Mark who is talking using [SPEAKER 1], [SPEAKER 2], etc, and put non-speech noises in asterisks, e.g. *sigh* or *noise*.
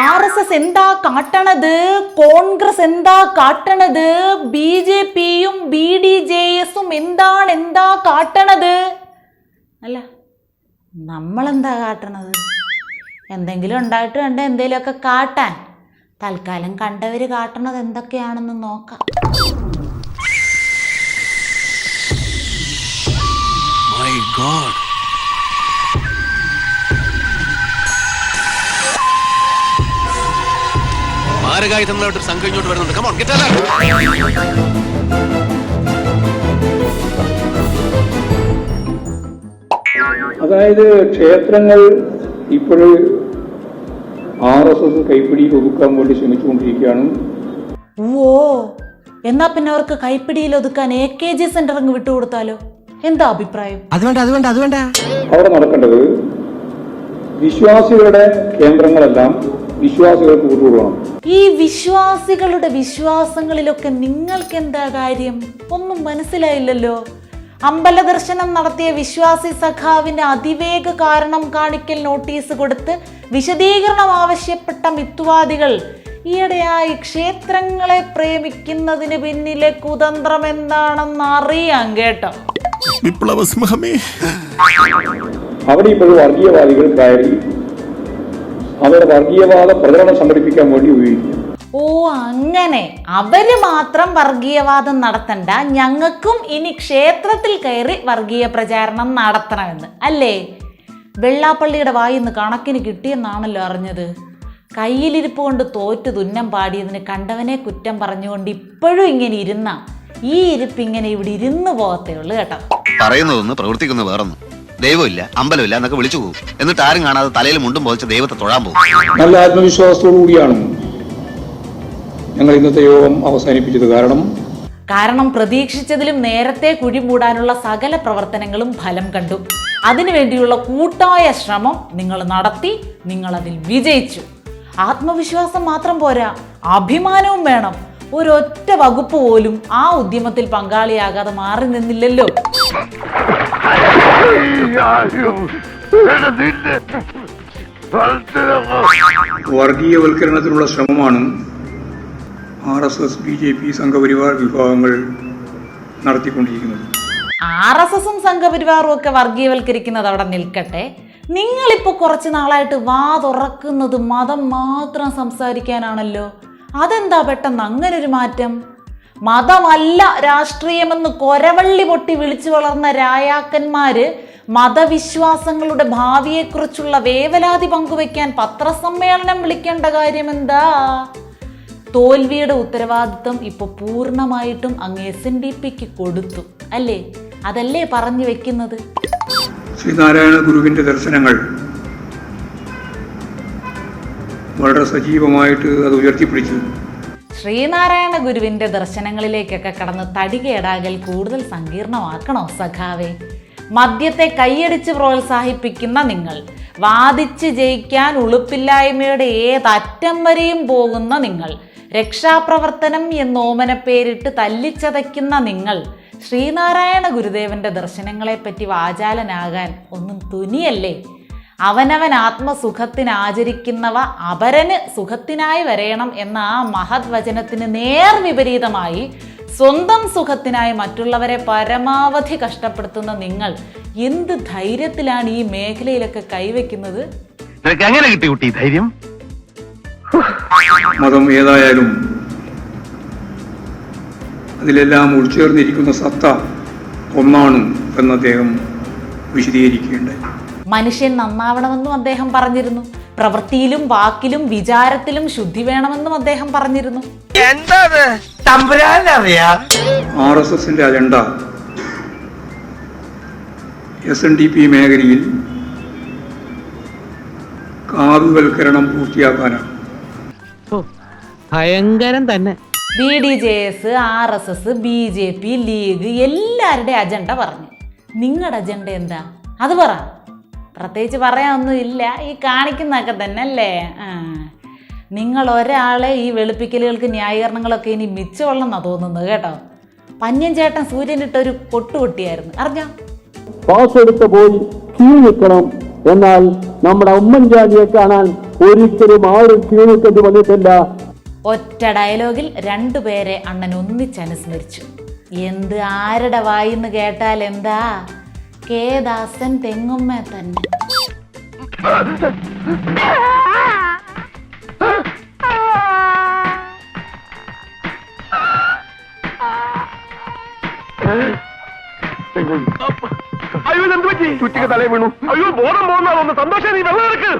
[SPEAKER 1] R S S എന്താ കാട്ടണത്? കോൺഗ്രസ് എന്താ കാട്ടണത്? ബി ജെ പിയും ബി ഡി ജെ എസും എന്താണ് എന്താ കാട്ടണത്? അല്ല നമ്മളെന്താ കാട്ടണത്? എന്തെങ്കിലും ഉണ്ടായിട്ട് വേണ്ട എന്തെങ്കിലുമൊക്കെ കാട്ടാൻ. തൽക്കാലം കണ്ടവർ കാട്ടണത് എന്തൊക്കെയാണെന്ന് നോക്കാം.
[SPEAKER 2] മൈ ഗോഡ് മാരകായുധങ്ങളായിട്ട് ഒരു സംഘം ഇങ്ങോട്ട് വരുന്നുണ്ട്. കമോൺ ഗെറ്റ്
[SPEAKER 3] അതായത് ക്ഷേത്രങ്ങൾ ഇപ്പോൾ ആർ എസ് എസ് കൈപ്പിടിയിൽ ഒതുക്കാൻ വേണ്ടി ശ്രമിച്ചുകൊണ്ടിരിക്കുകയാണ്.
[SPEAKER 1] ഓ എന്നാ പിന്നെ അവർക്ക് കൈപ്പിടിയിൽ ഒതുക്കാൻ എ കെ ജി സെന്റർ അങ്ങ് വിട്ടുകൊടുത്താലോ? എന്താ അഭിപ്രായം?
[SPEAKER 4] അത് വേണ്ട അത് വേണ്ട അത് വേണ്ട.
[SPEAKER 3] അവിടെ നടക്കേണ്ടത് വിശ്വാസികളുടെ കേന്ദ്രങ്ങളെല്ലാം വിശ്വാസികൾക്ക് വിട്ടുകൊടുക്കണം
[SPEAKER 1] ഈ വിശ്വാസികളുടെ വിശ്വാസങ്ങളിലൊക്കെ നിങ്ങൾക്ക് എന്താ കാര്യം? ഒന്നും മനസ്സിലായില്ലല്ലോ. അമ്പല ദർശനം നടത്തിയ വിശ്വാസി സഖാവിന്റെ അതിവേഗ കാരണം കാണിക്കൽ നോട്ടീസ് കൊടുത്ത് വിശദീകരണം ആവശ്യപ്പെട്ട മിത്വാദികൾ ഈയിടെയായി ക്ഷേത്രങ്ങളെ പ്രേമിക്കുന്നതിന് പിന്നിലെ കുതന്ത്രം എന്താണെന്ന് അറിയാം കേട്ടോ.
[SPEAKER 5] വിപ്ലവ സിംഹമേ
[SPEAKER 3] അവിടെ ഇപ്പോഴും വർഗീയവാദികൾ കയറി അവരുടെ വർഗീയവാദ പ്രചരണം സംഘടിപ്പിക്കാൻ വേണ്ടി ഉപയോഗിക്കുന്നു.
[SPEAKER 1] ഓ അങ്ങനെ. അവർ മാത്രം വർഗീയവാദം നടത്തണ്ട. ഞങ്ങൾക്കും ഇനി ക്ഷേത്രത്തിൽ കയറി വർഗീയ പ്രചാരണം നടത്തണമെന്ന്. അല്ലേ? വെള്ളാപ്പള്ളിയുടെ വായിന്ന് കണക്കിന് കിട്ടിയെന്നാണല്ലോ അറിഞ്ഞത്. കയ്യിലിരിപ്പ് കൊണ്ട് തോറ്റ് തുന്നം പാടിയതിന് കണ്ടവനെ കുറ്റം പറഞ്ഞുകൊണ്ട് ഇപ്പോഴും ഇങ്ങനെ ഇരുന്ന. ഈ ഇരിപ്പ് ഇങ്ങനെ ഇവിടെ ഇരുന്ന് പോകത്തേ ഉള്ളൂ കേട്ടോ.
[SPEAKER 6] പറയുന്നതൊന്ന് പ്രവർത്തിക്കുന്ന വേറൊന്ന്. ദൈവമില്ല അമ്പലമില്ല എന്നൊക്കെ വിളിച്ചു പോകും. എന്നിട്ട് ആരും കാണാതെ തലയിൽ മുണ്ടും പോലെ ദൈവത്തെ തൊഴാൻ പോകും.
[SPEAKER 3] നല്ല ആത്മവിശ്വാസത്തോടു കൂടിയാണ് ഞങ്ങൾ ഇന്നത്തെ യോഗം അവസാനിപ്പിച്ചത്. കാരണം
[SPEAKER 1] കാരണം പ്രതീക്ഷിച്ചതിലും നേരത്തെ കുഴി മൂടാനുള്ള സകല പ്രവർത്തനങ്ങളും ഫലം കണ്ടു. അതിനുവേണ്ടിയുള്ള കൂട്ടായ ശ്രമം നിങ്ങൾ നടത്തി നിങ്ങൾ അതിൽ വിജയിച്ചു. ആത്മവിശ്വാസം മാത്രം പോരാ അഭിമാനവും വേണം. ഒരൊറ്റ വകുപ്പ് പോലും ആ ഉദ്യമത്തിൽ പങ്കാളിയാകാതെ മാറി നിന്നില്ലല്ലോ.
[SPEAKER 3] വർഗീയവൽക്കരണത്തിനുള്ള ശ്രമമാണ് R S S B J P Sangh Parivar വിഭാഗങ്ങൾ നടത്തിക്കൊണ്ടിരിക്കുന്നത്.
[SPEAKER 1] ആർ എസ് എസും സംഘപരിവാറും ഒക്കെ വർഗീയവൽക്കരിക്കുന്നത് അവിടെ നിൽക്കട്ടെ. നിങ്ങളിപ്പോൾ കുറച്ച് നാളായിട്ട് വാ തുറക്കുന്നത് മതം മാത്രം സംസാരിക്കാനാണല്ലോ. അതെന്താ പെട്ടെന്ന്? അങ്ങനെ ഒരു മാറ്റം? മതമല്ല രാഷ്ട്രീയമെന്ന് കൊരവള്ളി പൊട്ടി വിളിച്ചു വളർന്ന രായാക്കന്മാര് മതവിശ്വാസങ്ങളുടെ ഭാവിയെക്കുറിച്ചുള്ള വേവലാതി പങ്കുവെക്കാൻ പത്രസമ്മേളനം വിളിക്കേണ്ട കാര്യമെന്താ? തോൽവിയുടെ ഉത്തരവാദിത്വം ഇപ്പൊ പൂർണമായിട്ടും അങ്ങ് എസ് എൻ ഡി പിക്ക് കൊടുത്തു അല്ലേ? അതല്ലേ പറഞ്ഞു വെക്കുന്നത്?
[SPEAKER 3] ശ്രീനാരായണ ഗുരുവിന്റെ ദർശനങ്ങൾ വളരെ സജീവമായിട്ട് അത് ഉയർത്തിപ്പിടിച്ചു.
[SPEAKER 1] ശ്രീനാരായണ ഗുരുവിന്റെ ദർശനങ്ങളിലേക്കൊക്കെ കടന്ന് തടികേടാകൽ കൂടുതൽ സങ്കീർണമാക്കണോ സഖാവേ? മദ്യത്തെ കൈയടിച്ച് പ്രോത്സാഹിപ്പിക്കുന്ന നിങ്ങൾ വാദിച്ച് ജയിക്കാൻ ഉളുപ്പില്ലായ്മയുടെ ഏതറ്റം വരെയും പോകുന്ന നിങ്ങൾ രക്ഷാപ്രവർത്തനം എന്ന് ഓമനപ്പേരിട്ട് തല്ലിച്ചതയ്ക്കുന്ന നിങ്ങൾ ശ്രീനാരായണ ഗുരുദേവന്റെ ദർശനങ്ങളെപ്പറ്റി വാചാലനാകാൻ ഒന്നും തുനിയല്ലേ? അവനവൻ ആത്മസുഖത്തിന് ആചരിക്കുന്നവ അപരന് സുഖത്തിനായി വരയണം എന്ന ആ മഹത് വചനത്തിന് നേർ വിപരീതമായി സ്വന്തം സുഖത്തിനായി മറ്റുള്ളവരെ പരമാവധി കഷ്ടപ്പെടുത്തുന്ന നിങ്ങൾ എന്ത് ധൈര്യത്തിലാണ് ഈ മേഖലയിലൊക്കെ കൈവയ്ക്കുന്നത്?
[SPEAKER 6] എങ്ങനെ കിട്ടി കുട്ടി ധൈര്യം?
[SPEAKER 3] മതം ഏതായാലും അതിലെല്ലാം ഉൾച്ചേർന്നിരിക്കുന്ന സത്ത ഒന്നാണ് എന്ന് അദ്ദേഹം വിശദീകരിക്കുകയുണ്ടായി.
[SPEAKER 1] മനുഷ്യൻ നന്നാവണമെന്നും അദ്ദേഹം പറഞ്ഞിരുന്നു. പ്രവൃത്തിയിലും വാക്കിലും വിചാരത്തിലും ശുദ്ധി വേണമെന്നും അദ്ദേഹം പറഞ്ഞിരുന്നു.
[SPEAKER 3] ആർ എസ് എസിന്റെ agenda. S N D P മേഖലയിൽ കാതുവൽക്കരണം പൂർത്തിയാക്കാനാണ്.
[SPEAKER 4] ഭയങ്കരം തന്നെ.
[SPEAKER 1] B D J S R S S B J P League എല്ലാവരുടെ അജണ്ട പറഞ്ഞു. നിങ്ങളുടെ അജണ്ട എന്താ? അത് പറ. പ്രത്യേകിച്ച് പറയാനൊന്നും ഇല്ല ഈ കാണിക്കുന്നതൊക്കെ തന്നെ അല്ലേ ആ. നിങ്ങൾ ഒരാളെ ഈ വെളുപ്പിക്കലുകൾക്ക് ന്യായീകരണങ്ങളൊക്കെ ഇനി മിച്ചമുള്ളെന്നാണ് തോന്നുന്നത് കേട്ടോ. പന്യൻ ചേട്ടൻ സൂര്യനിട്ട ഒരു കൊട്ടുകൊട്ടിയായിരുന്നു അറിഞ്ഞോ?
[SPEAKER 7] പാസ് എടുത്ത് പോയി ക്യൂ നിൽക്കണം. എന്നാൽ നമ്മുടെ ഉമ്മൻചാണ്ടിയെ കാണാൻ
[SPEAKER 4] ഒരിക്കലും ആരും ക്ഷീണിക്കേണ്ടി വന്നിട്ടില്ല.
[SPEAKER 1] ഒറ്റ ഡയലോഗിൽ രണ്ടുപേരെ അണ്ണൻ ഒന്നിച്ചനുസ്മരിച്ചു എന്ത് ആരുടെ വായിന്ന് കേട്ടാൽ എന്താ? കേദാസൻ തെങ്ങുമ്മ തന്നെ. *laughs*
[SPEAKER 7] അയ്യോ എന്ത് പറ്റി? ചുറ്റിക്ക് തലേ വീണു. അയ്യോ ബോധം പോകുന്ന ഒന്ന് സന്തോഷം നീ വെള്ളം എടുക്ക്.